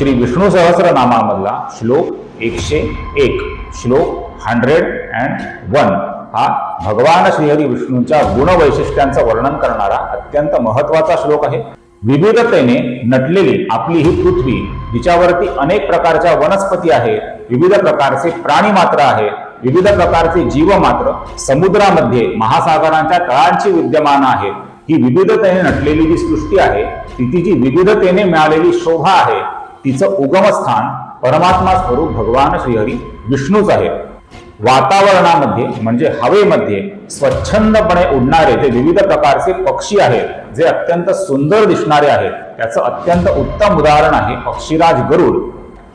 श्री विष्णू सहस्रनामामधला श्लोक एकशे एक श्लोक हंड्रेड अँड वन हा भगवान श्रीहरी विष्णूंच्या गुणवैशिष्ट्यांचं वर्णन करणारा अत्यंत महत्त्वाचा श्लोक आहे. विविधतेने नटलेली आपली ही पृथ्वी जिच्यावरती अनेक प्रकारच्या वनस्पती आहेत विविध प्रकारचे प्राणी मात्र आहेत विविध प्रकारचे जीव मात्र समुद्रामध्ये महासागरांच्या तळांची विद्यमान आहेत. ही विविधतेने नटलेली जी सृष्टी आहे तिची जी विविधतेने मिळालेली शोभा आहे तिचं उगमस्थान परमात्मा स्वरूप भगवान श्रीहरी विष्णूच आहे. वातावरणामध्ये म्हणजे हवेमध्ये स्वच्छंदपणे उडणारे जे विविध प्रकारचे पक्षी आहेत जे अत्यंत सुंदर दिसणारे आहेत त्याचं अत्यंत उत्तम उदाहरण आहे पक्षीराज गरुड.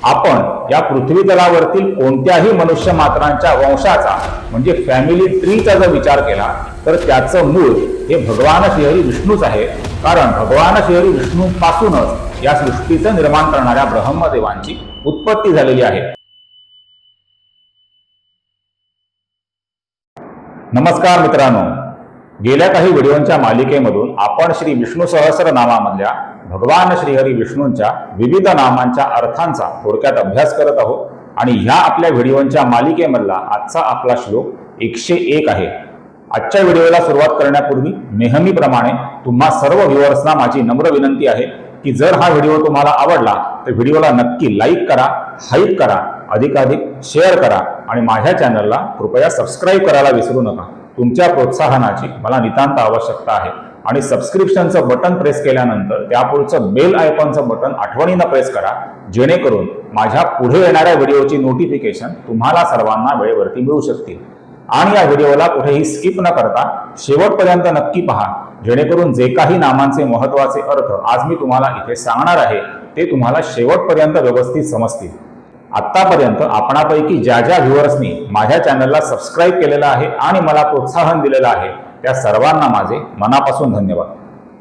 आपण या पृथ्वी तलावरतील कोणत्याही मनुष्य मात्रांच्या वंशाचा म्हणजे फॅमिली ट्रीचा जर विचार केला तर त्याचं मूळ हे भगवान श्रीहरी विष्णूच आहे. कारण भगवान श्रीहरी विष्णू पासूनच या सृष्टीचं निर्माण करणाऱ्या ब्रह्मदेवांची उत्पत्ती झालेली आहे. नमस्कार मित्रांनो. गेल्या काही व्हिडिओंच्या मालिकेमधून आपण श्री विष्णू सहस्र नावामधल्या भगवान श्रीहरी विष्णूंच्या विविध नामांच्या अर्थांचा थोडक्यात अभ्यास करत आहोत. आणि ह्या आपल्या व्हिडिओंच्या मालिकेमधला आजचा आपला श्लोक एकशे एक आहे. आजच्या व्हिडिओला सुरुवात करण्यापूर्वी नेहमीप्रमाणे तुम्हा सर्व व्ह्युअर्सना माझी नम्र विनंती आहे की जर हा व्हिडिओ तुम्हाला आवडला तर व्हिडिओला नक्की लाईक करा हाईप करा अधिकाधिक शेअर करा आणि माझ्या चॅनलला कृपया सबस्क्राईब करायला विसरू नका. तुमच्या प्रोत्साहनाची मला नितांत आवश्यकता आहे. आणि सबस्क्रिप्शनचं बटन प्रेस केल्यानंतर त्यापुढचं बेल आयकॉनचं बटन आठवणीनं प्रेस करा जेणेकरून माझ्या पुढे येणाऱ्या व्हिडिओची नोटिफिकेशन तुम्हाला सर्वांना वेळेवरती मिळू शकतील. आणि या व्हिडिओला कुठेही स्किप न करता शेवटपर्यंत नक्की पहा जेणेकरून जे काही नामांचे महत्त्वाचे अर्थ आज मी तुम्हाला इथे सांगणार आहे ते तुम्हाला शेवटपर्यंत व्यवस्थित समजतील. आत्तापर्यंत आपणापैकी ज्या ज्या व्ह्युअर्सनी माझ्या चॅनलला सबस्क्राईब केलेलं आहे आणि मला प्रोत्साहन दिलेलं आहे त्या सर्वांना माझे मनापासून धन्यवाद.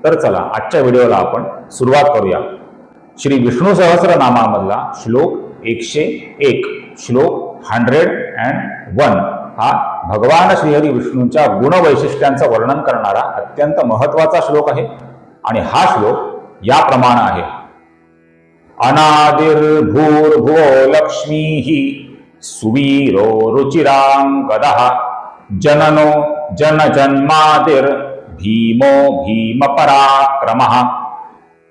तर चला आजच्या व्हिडिओला आपण सुरुवात करूया. श्री विष्णू सहस्र नामामधला श्लोक एकशे एक श्लोक हंड्रेड अँड वन हा भगवान श्रीहरी विष्णूंच्या गुणवैशिष्ट्यांचं वर्णन करणारा अत्यंत महत्त्वाचा श्लोक आहे. आणि हा श्लोक याप्रमाणे आहे. अनादिर्भूर्भुवो ही सुवीरो रुचिराङ्गदः जननो जनजन्मादिर भीमो भीमपराक्रमः.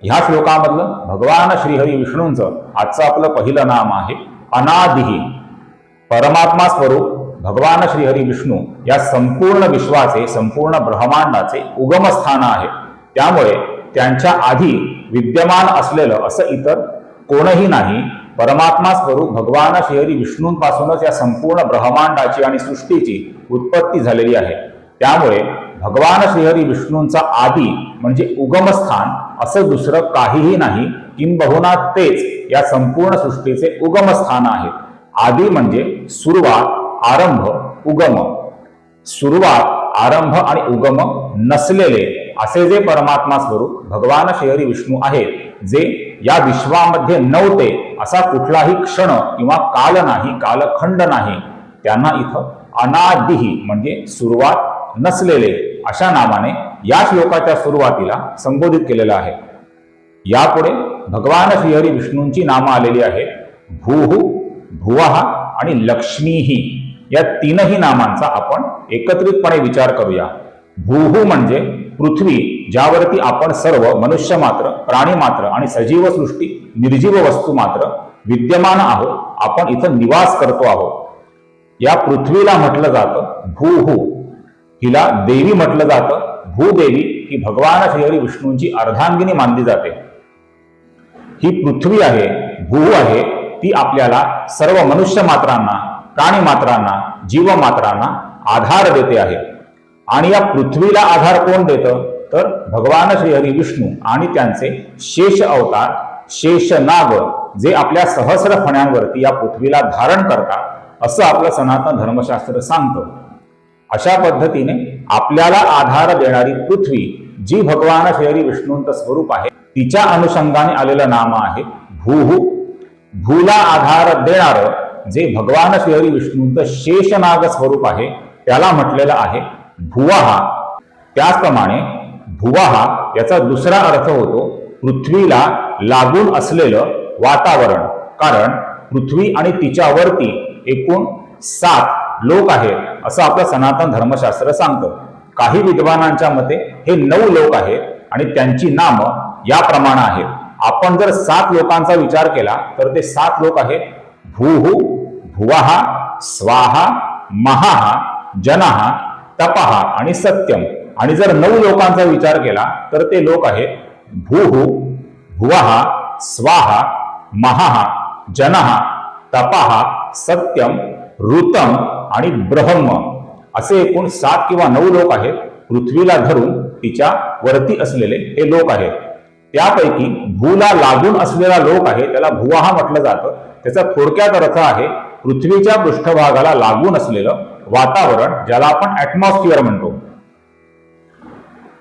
ह्या श्लोकामधलं भगवान श्रीहरी विष्णूंचं आजचं आपलं पहिलं नाम आहे अनादिही परमात्मा स्वरूप भगवान श्रीहरी विष्णू या संपूर्ण विश्वाचे संपूर्ण ब्रह्मांडाचे उगमस्थान आहे. त्यामुळे त्यांच्या आधी विद्यमान असलेलं असं इतर कोणही नाही परमात्मा स्वरूप भगवान श्रीहरी विष्णूंपासूनच या संपूर्ण ब्रह्मांडाची आणि सृष्टीची उत्पत्ती झालेली आहे. त्यामुळे भगवान श्रीहरी विष्णूंचा आदी म्हणजे उगमस्थान असं दुसरं काहीही नाही. किंबहुना तेच या संपूर्ण सृष्टीचे उगमस्थान आहे. आदी म्हणजे सुरुवात आरंभ उगम. सुरुवात आरंभ आणि उगम नसलेले असे जे परमात्मा स्वरूप भगवान श्रीहरी विष्णू आहेत जे या विश्वामध्ये नव्हते असा कुठलाही क्षण किंवा काल नाही कालखंड नाही त्यांना इथं अनादिही म्हणजे सुरुवात नसलेले अशा नामाने या श्लोकाच्या सुरुवातीला संबोधित केलेलं आहे. यापुढे भगवान श्रीहरी विष्णूंची नामं आलेली आहेत. भूहू भुवहा आणि लक्ष्मीही या तीनही नामांचा आपण एकत्रितपणे विचार करूया. भूहू म्हणजे पृथ्वी ज्यावरती आपण सर्व मनुष्य मात्र प्राणी मात्र आणि सजीव सृष्टी निर्जीव वस्तू मात्र विद्यमान आहोत आपण इथं निवास करतो आहोत. या पृथ्वीला म्हटलं जातं भूहू हिला देवी म्हटलं जातं. भूदेवी ही भगवान श्रीहरी विष्णूंची अर्धांगिनी मानली जाते. ही पृथ्वी आहे भू आहे ती आपल्याला सर्व मनुष्य मात्रांना प्राणी मात्रांना जीव मात्रांना आधार देते आहे. आणि या पृथ्वीला आधार कोण देतं? तर भगवान श्रीहरी विष्णू आणि त्यांचे शेष अवतार शेष नाग जे आपल्या सहस्र फण्यांवरती या पृथ्वीला धारण करतात असं आपलं सनातन धर्मशास्त्र सांगतं. अशा पद्धतीने आपल्याला आधार देणारी पृथ्वी जी भगवान श्री विष्णूंचं स्वरूप आहे तिच्या अनुषंगाने आलेलं नाम आहे भूहू. भूला आधार देणार जे भगवान श्री विष्णूंचं शेषनाग स्वरूप आहे त्याला म्हटलेलं आहे भुवाहा त्याचप्रमाणे भुवाहा याचा दुसरा अर्थ होतो पृथ्वीला लागून असलेलं वातावरण. कारण पृथ्वी आणि तिच्यावरती एकूण सात लोक आहेत असं आपलं सनातन धर्मशास्त्र सांगतं. काही विद्वानांच्या मते हे नऊ लोक आहेत आणि त्यांची नामं याप्रमाणे आहेत. आपण जर सात लोकांचा विचार केला तर ते सात लोक आहेत. भूहु भुवाहा स्वाहा महाहा जनहा तपहा आणि सत्यम आणि जर नऊ लोकांचा विचार केला तर ते लोक आहेत. भूहु भुवाहा स्वाहा महाहा जनहा तपहा सत्यम ऋतम आणि ब्रह्म असे एकूण सात किंवा नऊ लोक आहेत. पृथ्वीला धरून तिच्या वरती असलेले हे लोक आहेत. त्यापैकी भूला लागून असलेला लोक आहे त्याला भुवाहा म्हटलं जातं. त्याचा थोडक्यात अर्थ आहे पृथ्वीच्या पृष्ठभागाला लागून असलेलं वातावरण ज्याला आपण ऍटमॉस्फिअर म्हणतो.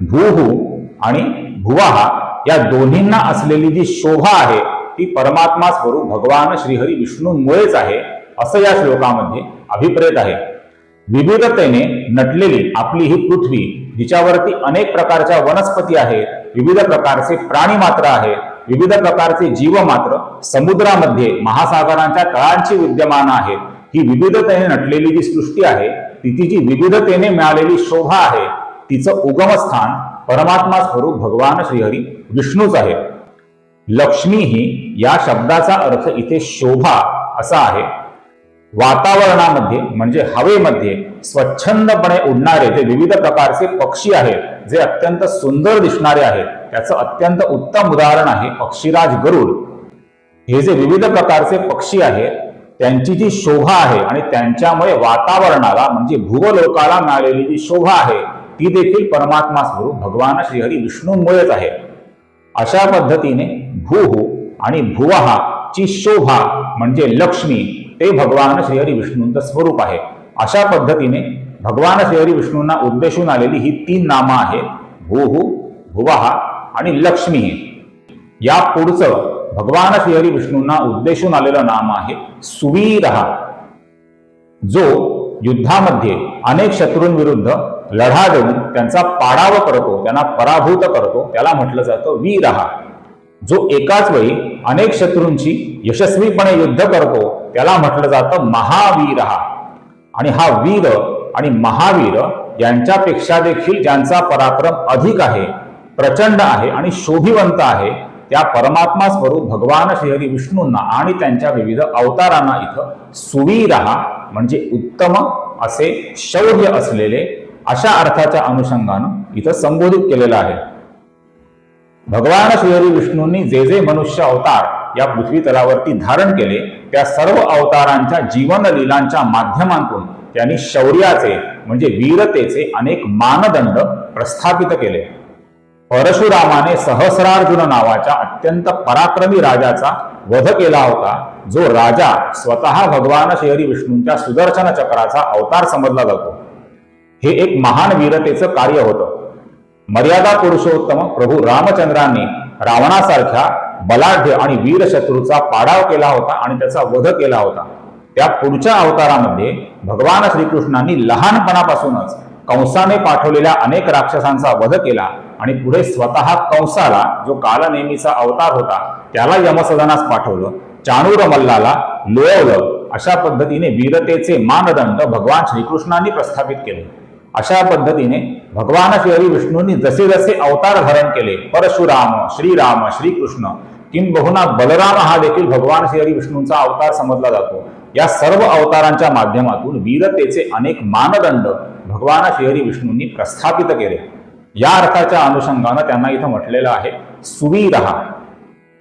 भूहू आणि भुवाहा या दोन्हींना असलेली जी शोभा आहे ती परमात्मा स्वरूप भगवान श्रीहरी विष्णूंमुळेच आहे. असं या श्लोकामध्ये अभिप्रेत आहे. विविधतेने नटलेली आपली ही पृथ्वी जिच्यावरती अनेक प्रकारच्या वनस्पती आहेत विविध प्रकारचे प्राणी मात्र आहेत विविध प्रकारचे जीव मात्र समुद्रामध्ये महासागरांच्या तळांची विद्यमान आहेत. ही विविधतेने नटलेली जी सृष्टी आहे तिची जी विविधतेने मिळालेली शोभा आहे. तिचं उगमस्थान परमात्मा स्वरूप भगवान श्रीहरी विष्णूच आहे. लक्ष्मी ही या शब्दाचा अर्थ इथे शोभा असा आहे. वातावरणामध्ये म्हणजे हवेमध्ये स्वच्छंदपणे उडणारे जे विविध प्रकारचे पक्षी आहेत जे अत्यंत सुंदर दिसणारे आहेत त्याचं अत्यंत उत्तम उदाहरण आहे पक्षीराज गरुड. हे जे विविध प्रकारचे पक्षी आहेत त्यांची जी शोभा आहे आणि त्यांच्यामुळे वातावरणाला म्हणजे भूवलोकाला मिळालेली जी शोभा आहे ती देखील परमात्मा स्वरूप भगवान श्रीहरी विष्णूंमुळेच आहे. अशा पद्धतीने भूहू आणि भुवहा ची शोभा म्हणजे लक्ष्मी ते भगवान श्रीहरी विष्णूंचं स्वरूप आहे. अशा पद्धतीने भगवान श्रीहरी विष्णूंना उद्देशून आलेली ही तीन नामं आहेत. भूहू भुवहा आणि लक्ष्मी. या पुढचं भगवान श्रीहरी विष्णूंना उद्देशून आलेलं नाम आहे सुवीरहा. जो युद्धामध्ये अनेक शत्रूंविरुद्ध लढा देऊन त्यांचा पाडाव करतो त्यांना पराभूत करतो त्याला म्हटलं जातं वीरहा. जो एकाच वेळी अनेक शत्रूंची यशस्वीपणे युद्ध करतो त्याला म्हटलं जातं महावीरहा आणि हा वीर आणि महावीर यांच्यापेक्षा देखील ज्यांचा पराक्रम अधिक आहे प्रचंड आहे आणि शोभिवंत आहे त्या परमात्मा स्वरूप भगवान श्रीहरी विष्णूंना आणि त्यांच्या विविध अवतारांना इथं सुवीरहा म्हणजे उत्तम असे शौर्य असलेले अशा अर्थाच्या अनुषंगानं इथं संबोधित केलेलं आहे. भगवान श्रीहरी विष्णूंनी जे जे मनुष्य अवतार या पृथ्वी तलावरती धारण केले त्या सर्व अवतारांच्या जीवन लीलांच्या माध्यमातून त्यांनी शौर्याचे म्हणजे वीरतेचे अनेक मानदंड प्रस्थापित केले. परशुरामाने सहस्रार्जुन नावाच्या अत्यंत पराक्रमी राजाचा वध केला होता जो राजा स्वतः भगवान शहरी विष्णूंच्या सुदर्शन चक्राचा अवतार समजला जातो. हे एक महान वीरतेचं कार्य होतं. मर्यादा पुरुषोत्तम प्रभू रामचंद्रांनी रावणासारख्या बलाढ्य आणि वीर शत्रूचा पाडाव केला होता आणि त्याचा वध केला होता. त्या पुढच्या अवतारामध्ये भगवान श्रीकृष्णांनी लहानपणापासूनच कंसाने पाठवलेल्या अनेक राक्षसांचा वध केला आणि पुढे स्वतः कंसाला जो कालनेमीचा अवतार होता त्याला यमसदनास पाठवलं. चाणूर मल्लाला लोळवलं. अशा पद्धतीने वीरतेचे मानदंड भगवान श्रीकृष्णांनी प्रस्थापित केले. अशा पद्धतीने भगवान श्री विष्णूंनी जसे जसे अवतार धारण केले परशुराम श्रीराम श्रीकृष्ण किंबहुना बलराम हा देखील भगवान श्री विष्णूंचा अवतार समजला जातो. या सर्व अवतारांच्या माध्यमातून वीरतेचे अनेक मानदंड भगवान श्रीहरी विष्णूंनी प्रस्थापित केले. या अर्थाच्या अनुषंगानं त्यांना इथं म्हटलेलं आहे सुवीरहा.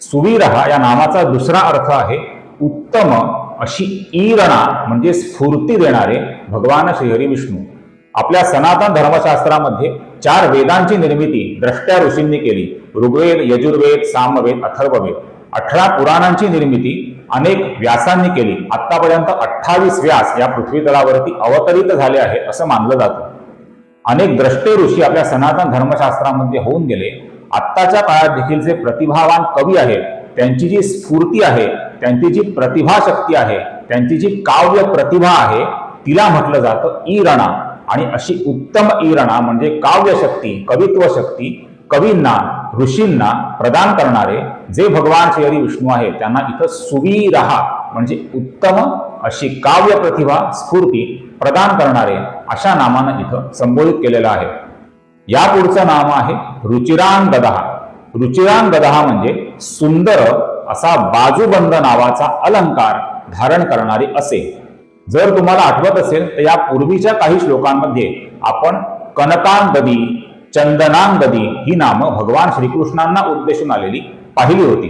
सुवीरहा या नामाचा दुसरा अर्थ आहे उत्तम अशी ईरणा म्हणजे स्फूर्ती देणारे भगवान श्रीहरी विष्णू आपल्या सनातन धर्मशास्त्रामध्ये चार वेदांची निर्मिती द्रष्ट्या ऋषींनी केली. ऋग्वेद यजुर्वेद सामवेद अथर्ववेद. अठरा पुराणांची निर्मिती अनेक व्यासांनी केली. आतापर्यंत अठ्ठावीस व्यास या पृथ्वीतलावरती अवतरित झाले आहे असं मानलं जातं. अनेक द्रष्टे ऋषी आपल्या सनातन धर्मशास्त्रामध्ये होऊन गेले. आत्ताच्या काळात देखील जे प्रतिभावान कवी आहेत त्यांची जी स्फूर्ती आहे त्यांची जी प्रतिभाशक्ती आहे त्यांची जी काव्य प्रतिभा आहे तिला म्हटलं जातं ई रणा. आणि अशी उत्तम ईरणा म्हणजे काव्यशक्ती कवित्व शक्ती कवींना ऋषींना प्रदान करणारे जे भगवान श्रीहरी विष्णू आहे त्यांना इथं सुवीरहा म्हणजे उत्तम अशी काव्य प्रतिभा स्फूर्ती प्रदान करणारे अशा नामानं इथं संबोधित केलेलं आहे. या पुढचं नाम आहे रुचिरांगदहा. रुचिरांगदहा म्हणजे सुंदर असा बाजूबंद नावाचा अलंकार धारण करणारे असे. जर तुम्हाला आठवत असेल तर या पूर्वीच्या काही श्लोकांमध्ये आपण कनकांगदी चंदनांगदी ही नामं भगवान श्रीकृष्णांना उद्देशून आलेली पाहिली होती.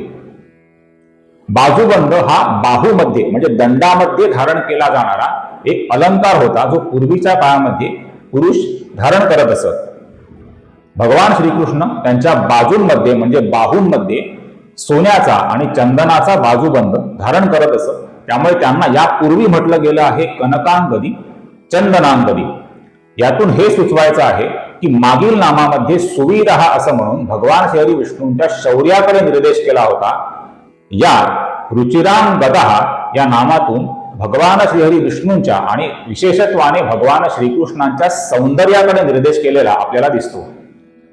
बाजूबंद हा बाहूमध्ये म्हणजे दंडामध्ये धारण केला जाणारा एक अलंकार होता जो पूर्वीच्या काळामध्ये पुरुष धारण करत असत. भगवान श्रीकृष्ण त्यांच्या बाजूंमध्ये म्हणजे बाहूंमध्ये सोन्याचा आणि चंदनाचा बाजूबंद धारण करत असत. त्यामुळे त्यांना यापूर्वी म्हटलं गेलं आहे कनकांगदी चंदनांगदी. यातून हे सुचवायचं आहे की मागील नामामध्ये सुवीरहा असं म्हणून भगवान श्री विष्णूंच्या शौर्याकडे निर्देश केला होता. या रुचिरांगदहा या नामातून भगवान श्रीहरी विष्णूंच्या आणि विशेषत्वाने भगवान श्रीकृष्णांच्या सौंदर्याकडे निर्देश केलेला आपल्याला दिसतो.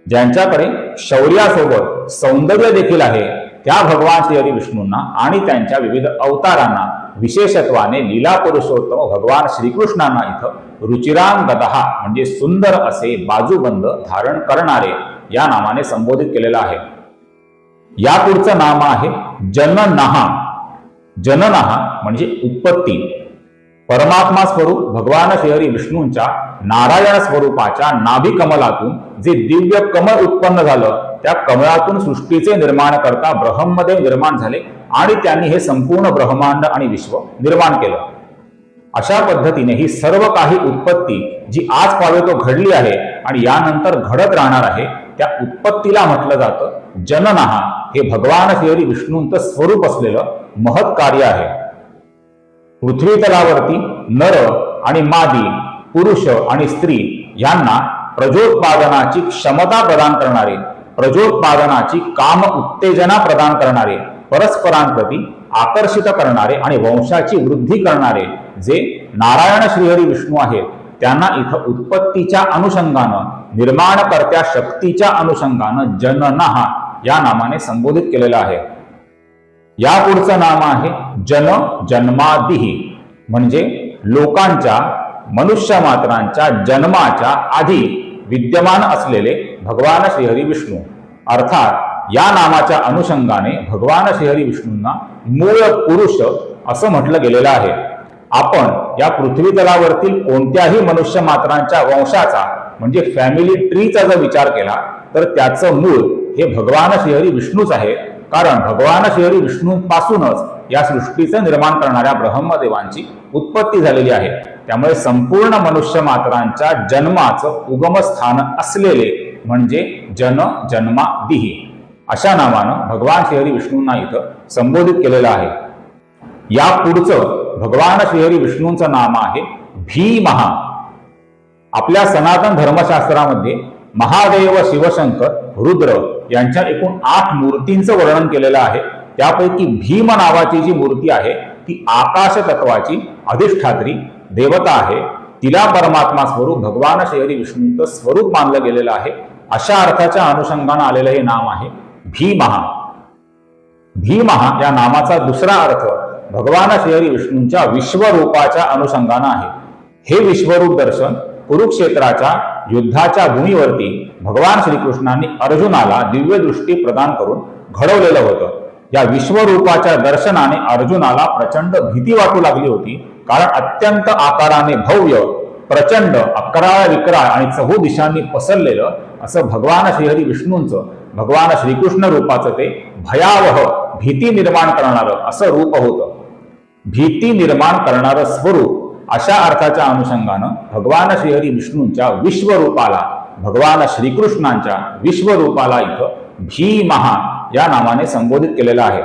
ज्यांच्याकडे शौर्यासोबत सौंदर्य देखील आहे त्या भगवान श्रीहरी विष्णूंना आणि त्यांच्या विविध अवतारांना विशेषत्वाने लीला पुरुषोत्तम भगवान श्रीकृष्णांना इथं रुचिराम गदहा म्हणजे सुंदर असे बाजूबंद धारण करणारे या नामाने संबोधित केलेलं आहे. या पुढचं नाम आहे जननहा. जननहा म्हणजे उत्पत्ती. परमात्मा स्वरूप भगवान श्रीहरी विष्णूंच्या नारायण स्वरूपाच्या नाभिकमलातून जे दिव्य कमल उत्पन्न झालं त्या कमळातून सृष्टीचे निर्माण करता ब्रह्मदेव निर्माण झाले आणि त्यांनी हे संपूर्ण ब्रह्मांड आणि विश्व निर्माण केलं. अशा पद्धतीने ही सर्व काही उत्पत्ती जी आज पावे तो घडली आहे आणि यानंतर घडत राहणार आहे त्या उत्पत्तीला म्हटलं जातं जननहा हे भगवान श्रीहरी विष्णूंचं स्वरूप असलेलं महत् कार्य आहे. पृथ्वी तलावरती नर आणि मादी पुरुष आणि स्त्री यांना प्रजोत्पादनाची क्षमता प्रदान करणारे प्रजोत्पादनाची काम उत्तेजना प्रदान करणारे परस्परांप्रती आकर्षित करणारे आणि वंशाची वृद्धी करणारे जे नारायण श्रीहरी विष्णू आहेत त्यांना इथं उत्पत्तीच्या अनुषंगानं निर्माणकर्त्या शक्तीच्या अनुषंगानं जननहा या नामाने संबोधित केलेलं आहे. या पुढचं नाम आहे जन जन्मादिही म्हणजे लोकांच्या मनुष्य मात्रांच्या जन्माच्या आधी. विद्यमान असलेले भगवान श्रीहरी विष्णू. अर्थात या नामाच्या अनुषंगाने भगवान श्रीहरी विष्णूंना मूळ पुरुष असं म्हटलं गेलेलं आहे. आपण या पृथ्वी तलावरतील कोणत्याही मनुष्य मात्रांच्या वंशाचा म्हणजे फॅमिली ट्रीचा जर विचार केला तर त्याचं मूळ हे भगवान श्रीहरी विष्णूच आहे. कारण भगवान श्रीहरी विष्णूपासूनच या सृष्टीचं निर्माण करणाऱ्या ब्रह्मदेवांची उत्पत्ती झालेली आहे. त्यामुळे संपूर्ण मनुष्य मात्रांच्या जन्माचं उगमस्थान असलेले म्हणजे जन जन्मादिही अशा नावानं भगवान श्रीहरी विष्णूंना इथं संबोधित केलेलं आहे. या पुढचं भगवान श्रीहरी विष्णूंचं नाम आहे भीमहा. आपल्या सनातन धर्मशास्त्रामध्ये महादेव शिवशंकर रुद्र यांच्या एकूण आठ मूर्तींचं वर्णन केलेलं आहे. त्यापैकी भीम नावाची जी मूर्ती आहे ती आकाश तत्वाची अधिष्ठात्री देवता आहे तिला परमात्मा स्वरूप भगवान शहरी विष्णूंचं स्वरूप मानलं गेलेलं आहे. अशा अर्थाच्या अनुषंगानं आलेलं हे नाम आहे भीमहा. भीमहा या नामाचा दुसरा अर्थ भगवान शहरी विष्णूंच्या विश्वरूपाच्या अनुषंगानं आहे. हे विश्वरूप दर्शन कुरुक्षेत्राच्या युद्धाच्या भूमीवरती भगवान श्रीकृष्णांनी अर्जुनाला दिव्य दृष्टी प्रदान करून घडवलेलं होतं. या विश्वरूपाच्या दर्शनाने अर्जुनाला प्रचंड भीती वाटू लागली होती. कारण अत्यंत आकाराने भव्य प्रचंड अकराळ विकराळ आणि चहू दिशांनी पसरलेलं असं भगवान श्रीहरी विष्णूंचं भगवान श्रीकृष्ण रूपाचं ते भयावह भीती निर्माण करणारं असं रूप होतं. भीती निर्माण करणारं स्वरूप अशा अर्थाच्या अनुषंगानं भगवान श्रीहरी विष्णूंच्या विश्वरूपाला भगवान श्रीकृष्णांच्या विश्वरूपाला इथं भीमहा या नावाने संबोधित केलेलं आहे.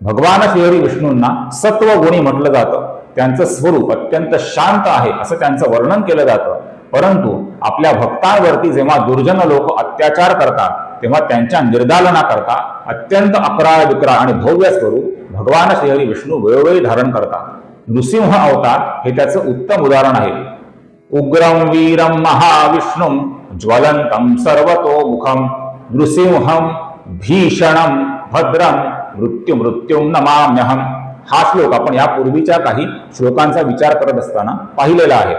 भगवान श्रीहरी विष्णूंना सत्वगुणी म्हटलं जातं. त्यांचं स्वरूप अत्यंत शांत आहे असं त्यांचं वर्णन केलं जातं. परंतु आपल्या भक्तांवरती जेव्हा दुर्जन लोक अत्याचार करतात तेव्हा त्यांच्या निर्दालना करता अत्यंत अकराळ विकराळ आणि भव्य स्वरूप भगवान श्रीहरी विष्णू वेळोवेळी धारण करतात. नृसिंह अवतार हे त्याचं उत्तम उदाहरण आहे. उग्रम वीरम महाविष्णुम ज्वलंतम सर्वतोमुखम नृसिंहम भीषणम भद्रम मृत्यू मृत्यूं नमाम्यहम. हा श्लोक आपण यापूर्वीच्या काही श्लोकांचा विचार करत असताना पाहिलेला आहे.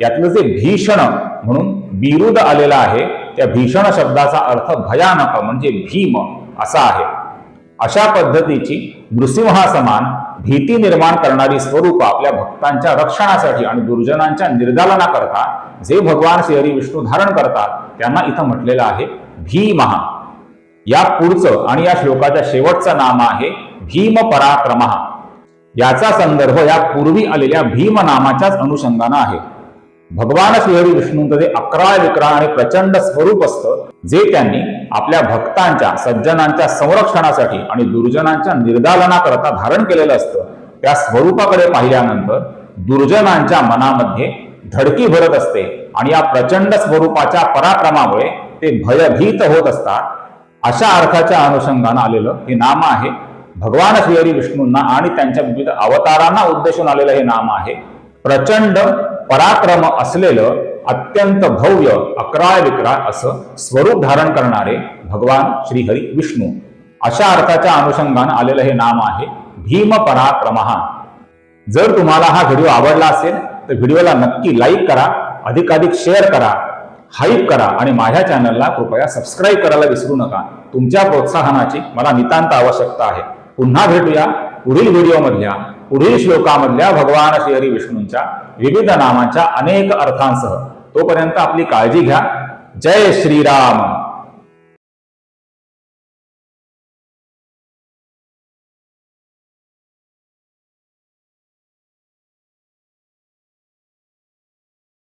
यातलं जे भीषण म्हणून बिरुद आलेला आहे त्या भीषण शब्दाचा अर्थ भयानक म्हणजे भीम असा आहे. अशा पद्धतीची नृसिंहासमान भीती निर्माण करणारी स्वरूप आपल्या भक्तांच्या रक्षणासाठी आणि दुर्जनांच्या निर्दालनाकरता जे भगवान श्रीहरी विष्णू धारण करतात त्यांना इथं म्हटलेलं आहे भीमहा या पुढचं आणि या श्लोकाच्या शेवटचं नाम आहे भीम पराक्रमः. याचा संदर्भ या पूर्वी आलेल्या भीम नामाच्याच अनुषंगानं आहे. भगवान श्रीहरी विष्णूंचं जे अकरा आणि प्रचंड स्वरूप असतं जे त्यांनी आपल्या भक्तांच्या सज्जनांच्या संरक्षणासाठी आणि दुर्जनांच्या निर्दालनाकरता धारण केलेलं असतं त्या स्वरूपाकडे पाहिल्यानंतर दुर्जनांच्या मनामध्ये धडकी भरत असते आणि या प्रचंड स्वरूपाच्या पराक्रमामुळे ते भयभीत होत असतात. अशा अर्थाच्या अनुषंगानं आलेलं हे नाम आहे भगवान श्रीहरी विष्णूंना आणि त्यांच्या विविध अवतारांना उद्देशून आलेलं हे नाम आहे. प्रचंड पराक्रम असलेलं अत्यंत भव्य अकरा विक्राय असं स्वरूप धारण करणारे भगवान श्रीहरी विष्णू. अशा अर्थाच्या अनुषंगानं आलेलं हे नाम आहे भीम पराक्रमहा जर तुम्हाला हा व्हिडिओ आवडला असेल तर व्हिडिओला नक्की लाईक करा अधिकाधिक शेअर करा हाईप करा आणि माझ्या चॅनलला कृपया सबस्क्राईब करायला विसरू नका. तुमच्या प्रोत्साहनाची मला नितांत आवश्यकता आहे. पुन्हा भेटूया पुढील व्हिडिओमधल्या पुढील श्लोकामधल्या भगवान श्रीहरी विष्णूंच्या विविध नामांच्या अनेक अर्थांसह. तोपर्यंत आपली काळजी घ्या. जय श्रीराम.